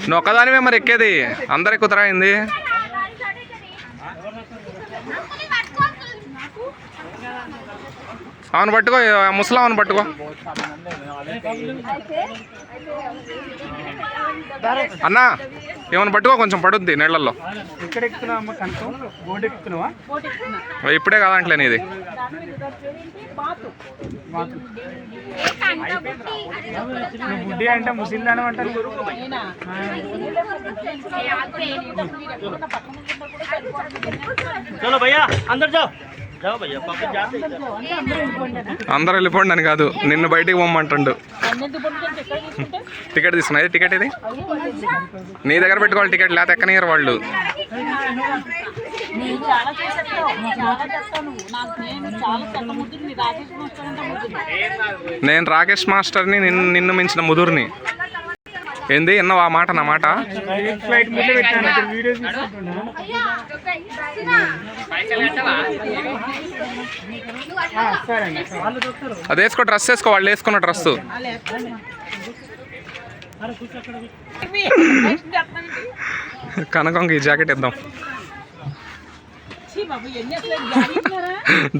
నువ్వు ఒక్కదానివే మరి ఎక్కేది. అందరు ఎక్కుతారా అవును పట్టుకో ముసలామని పట్టుకో. అన్నా ఏమైనా పట్టుకో కొంచెం పడుద్ది నీళ్ళల్లో. ఇప్పుడే కాదంటలే ఇది అంటే ముసిల్దానం అంటారు అందరూ వెళ్ళిపోండి అని కాదు. నిన్ను బయటికి పోమ్మంటుండు. టికెట్ తీసుకున్నది టికెట్ ఇది? నీ దగ్గర పెట్టుకోవాలి టికెట్ లేకపోతే ఎక్కనియరు వాళ్ళు. నేను రాకేష్ మాస్టర్ని నిన్ను నిన్ను మించిన ముదురుని. ఏంది? ఎన్నో ఆ మాట నా మాట? అది వేసుకో డ్రెస్ వేసుకో వాళ్ళు వేసుకున్న డ్రెస్ కనకంకి ఈ జాకెట్ ఇద్దాం.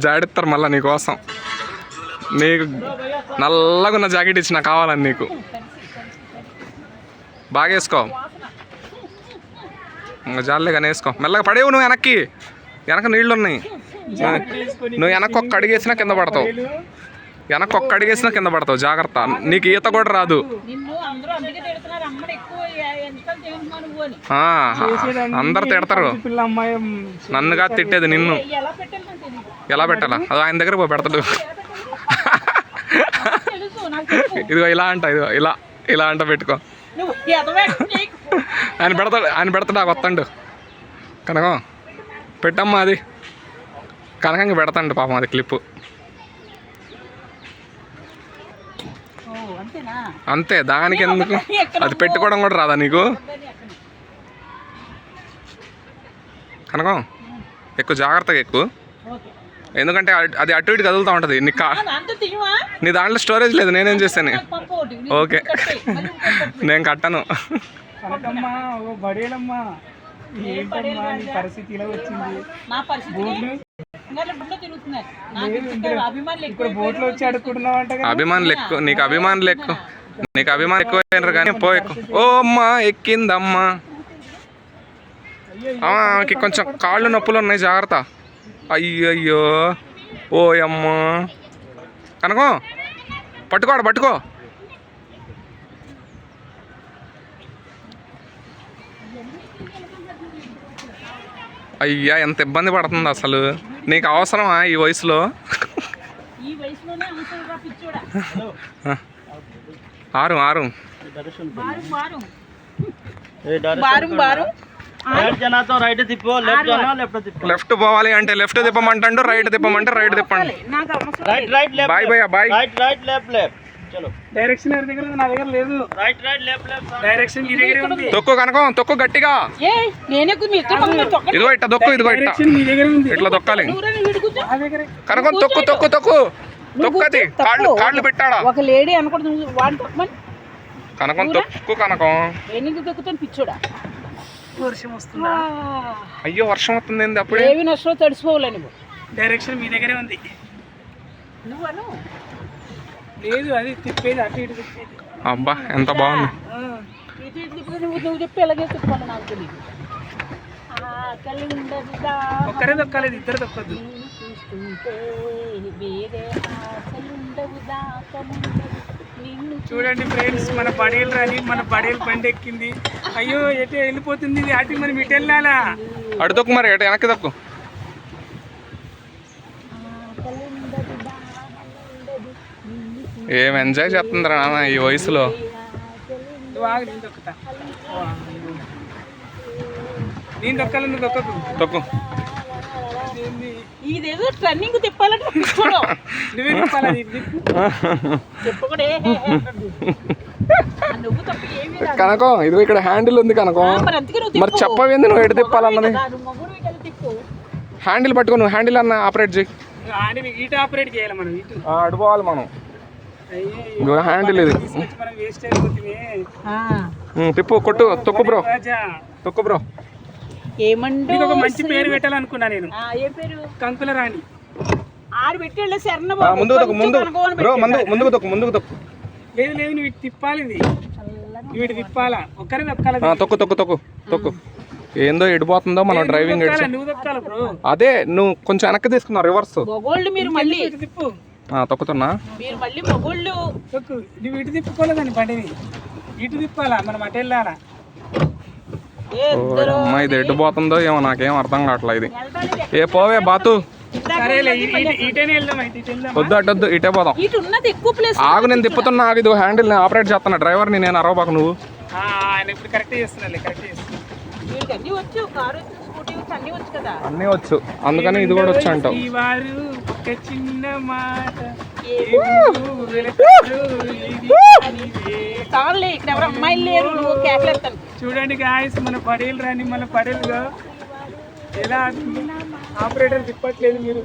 జాడిస్తారు మళ్ళీ నీకోసం నీకు నల్లగా ఉన్న జాకెట్ ఇచ్చిన కావాలని నీకు. బాగా వేసుకో. జాలే కానీ వేసుకో. మెల్లగా పడేవు నువ్వు వెనక్కి. వెనక నీళ్ళు ఉన్నాయి. నువ్వు వెనక్కి ఒక్క అడిగేసినా కింద పడతావు. వెనక్కి ఒక్క అడిగేసినా కింద పడతావు. జాగ్రత్త. నీకు ఈత కూడా రాదు. అందరూ తిడతారు. నన్నుగా తిట్టేది నిన్ను. ఎలా పెట్టాలి అది ఆయన దగ్గర పోయి పెడతాడు. ఇదిగో ఇలా అంట ఇదిగో ఇలా ఇలా అంట పెట్టుకో. ఆయన పెడతాడు ఆయన పెడతాడు ఆ కొత్తండు కనకం పెట్టమ్మా అది. కనకంగా పెడతాండు పాపం అది క్లిప్పు. అంతే దానికి ఎందుకు? అది పెట్టుకోవడం కూడా రాదా నీకు? కనకం ఎక్కువ జాగ్రత్తగా ఎక్కువ. ఎందుకంటే అది అటు ఇటు కదులుతూ ఉంటుంది. నీ కా నీ దాంట్లో స్టోరేజ్ లేదు నేనేం చేశాను పంపు ఒకటి నీ ఓకే. నేను కట్టను. కనకమ్మా ఓ బడేలమ్మా ఏంటమ్మా నీ పరిస్థితి ఇలా వచ్చింది? నా పరిస్థితి బోట్లు ఇంకా బుడ్లో తిరుగుతున్నాయి. నాకు ఇక్కడ అభిమానులు ఎక్కువ ఇక్కడ బోట్లో వచ్చి అడుక్కుంటున్నావు అంట కదా. అభిమానులు ఎక్కువ నీకు అభిమానులు ఎక్కువ నీకు అభిమానులు ఎక్కువ కానీ పో ఎక్కువ. ఓ అమ్మా ఎక్కిందమ్మా. ఆమెకి కొంచెం కాళ్ళు నొప్పులు ఉన్నాయి జాగ్రత్త. అయ్యయ్యో ఓ అమ్మా కనకం పట్టుకోడు పట్టుకో. అయ్యా ఎంత ఇబ్బంది పడుతుంది అసలు. నీకు అవసరమా ఈ వయసులో? ఆరు ఆరు. లెఫ్ట్ పోవాలి అంటే లెఫ్ట్ తిప్పమంటాడు రైట్ తిప్పమంటే రైట్ తిప్పండి. Bye bye. Bye right left left. Direction దగ్గర నా దగ్గర లేదు. Right right left left direction మీ దగ్గర ఉంది. తొక్కు కనకం తొక్కు గట్టిగా. నేనే మీ ఇదిగో తొక్కు ఇదిగో డైరెక్షన్ దగ్గర ఉంది. ఇట్లా తొక్కాలి. కనకం తొక్కు తొక్కు తొక్కు. తొక్కది. కాళ్ళు కాళ్ళు పెట్టాడా? ఒక లేడీ అనుకుంటుంది వాడిని తొక్కమని. కనకం తొక్కు కనకం. తొక్కుతాను? పిచ్చోడా? వర్షం వస్తుందా? అయ్యో వర్షం వస్తుంది ఏంది అప్పుడు? ఏవి నష్టం తడిసిపోవాలి నువ్వు? డైరెక్షన్ మీ దగ్గరే ఉంది. నువ్వు లేదు అది తిప్పేది అటు ఇటు తిప్పేది. అబ్బా ఎంత బాగుంది. ఇటు ఇటు తిప్పితే నువ్వు నువ్వు చెప్పి ఎలాగే తిప్పాలి నాకు తెలియదు. ఒక్కరే దొక్కలేదు ఇద్దరు దొక్కొద్దు చూడండి ఫ్రెండ్స్ మన బడేలు రాని మన బడేలు బండి ఎక్కింది అయ్యో ఎటు వెళ్ళిపోతుంది ఇది? అటు మనం ఇటు వెళ్ళాలా అడు తొక్కు మరి ఎటు వెనక్కి తొక్కు. ఏం ఎంజాయ్ చేస్తుందిరా నాన్న ఈ వయసులో? తొక్కు? ఇదేదో తిప్పాలంటే కనకం ఇదిగో ఇక్కడ హ్యాండిల్ ఉంది కనకం. మరి. చెప్పవేంది నువ్వు ఎటు తిప్పాలన్నది? హ్యాండిల్ పట్టుకో నువ్వు హ్యాండిల్ అన్న ఆపరేట్ చేయి. ఆడి ఇటు ఆపరేట్ చేయాలి మనం. హ్యాండిల్ ఇది తిప్పు కొట్టు తొక్కు బ్రో. తొక్కు బ్రో. ఏమండు ఒక మంచి పేరు పెట్టాలనుకున్నా నేను. ఆ, ఏ పేరు? కంకుల రాణి. ఆడు పెట్టి వెళ్ళే శరణ తొక్కు ముందు. బ్రో ముందు ముందుకు తొక్కు ముందుకు తొక్కు. లేదు లేదు నువ్వు ఇటు తిప్పాలి ఇది ఇటు తిప్పాలా? ఒక్కరే తొక్కాలి. ఆ, తొక్కు తొక్కు తొక్కు తొక్కు. ఏందో ఎడిపోతుందో మనం డ్రైవింగ్ అదే నువ్వు కొంచెం వెనక్కి తీసుకున్నావు రివర్స్ మీరు మళ్ళీ. తిప్పు? తొక్కుతున్నా? మీరు మళ్ళీ మగోళ్ళు. తొక్కు. నువ్వు ఇటు తిప్పుకోలేదని బండిని. ఇటు తిప్పాలా మనం అటు వెళ్ళాలా అమ్మ ఇది ఎడిపోతుందో ఏమో నాకేం అర్థం కావట్లే ఇది. ఏ పోవే బాతు. వద్దు అటు వద్దు ఇటే పోదాం. ఇటు ఉన్నది ఎక్కువ ప్లేస్ ఆగు నేను తిప్పుతున్నా ఆగు ఇది హ్యాండిల్ నేను ఆపరేట్ చేస్తున్నా. డ్రైవర్ని నేను అరవబాకు నువ్వు. అన్ని వచ్చు కారు వచ్చు, స్కూటీ వచ్చు అన్ని వచ్చు కదా. అన్నీ వచ్చు. అందుకని ఇది కూడా వచ్చు అంటావు. ఈ వారు ఒక చిన్న మాట. ఇక్కడ ఎవరు అమ్మాయిలు లేరు నువ్వు కేకలేస్తాను. చూడండి గాయస్ మన పడేలు రాని మన పడేలుగా ఎలా? ఆపరేటర్ తిప్పట్లేదు మీరు.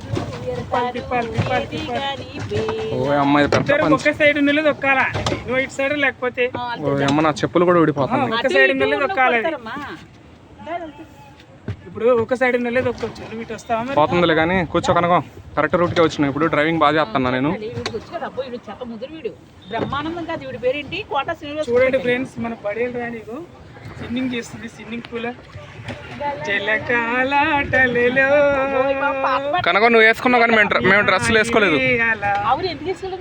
ఒక్క సైడ్ ఉన్నది దొక్కాలా నువ్వు ఇటు సైడ్ లేకపోతే ఓ అమ్మ నా చెప్పులు కూడా ఊడిపోతుంది ఒక సైడ్ ఉన్నది దొక్కాలి. ఇప్పుడు ఒక సైడ్ ఇటు వస్తావా మరి? పోతుందిలే కానీ కూర్చో కనుక. కరెక్ట్ రూట్కే వచ్చిన ఇప్పుడు డ్రైవింగ్ బాగా చేస్తున్నా నేను. బ్రహ్మానందం కాదు వీడి పేరేంటి? కోట శ్రీనివాస్ చూడండి ఫ్రెండ్స్ మన పడేలు రాని స్విమ్మింగ్ చేస్తుంది స్విమ్మింగ్ పూల్ కనుక నువ్వు వేసుకున్నావు కానీ మేము మేము డ్రెస్సులు వేసుకోలేదు.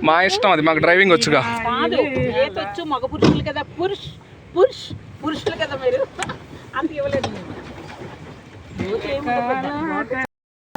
మా ఇష్టం అది మాకు డ్రైవింగ్ వచ్చుగా. మగ పురుషులు కదా పురుష్ పురుష్ పురుషులు కదా మీరు. అంత ఇవ్వలేదు నేను. జలకాలాట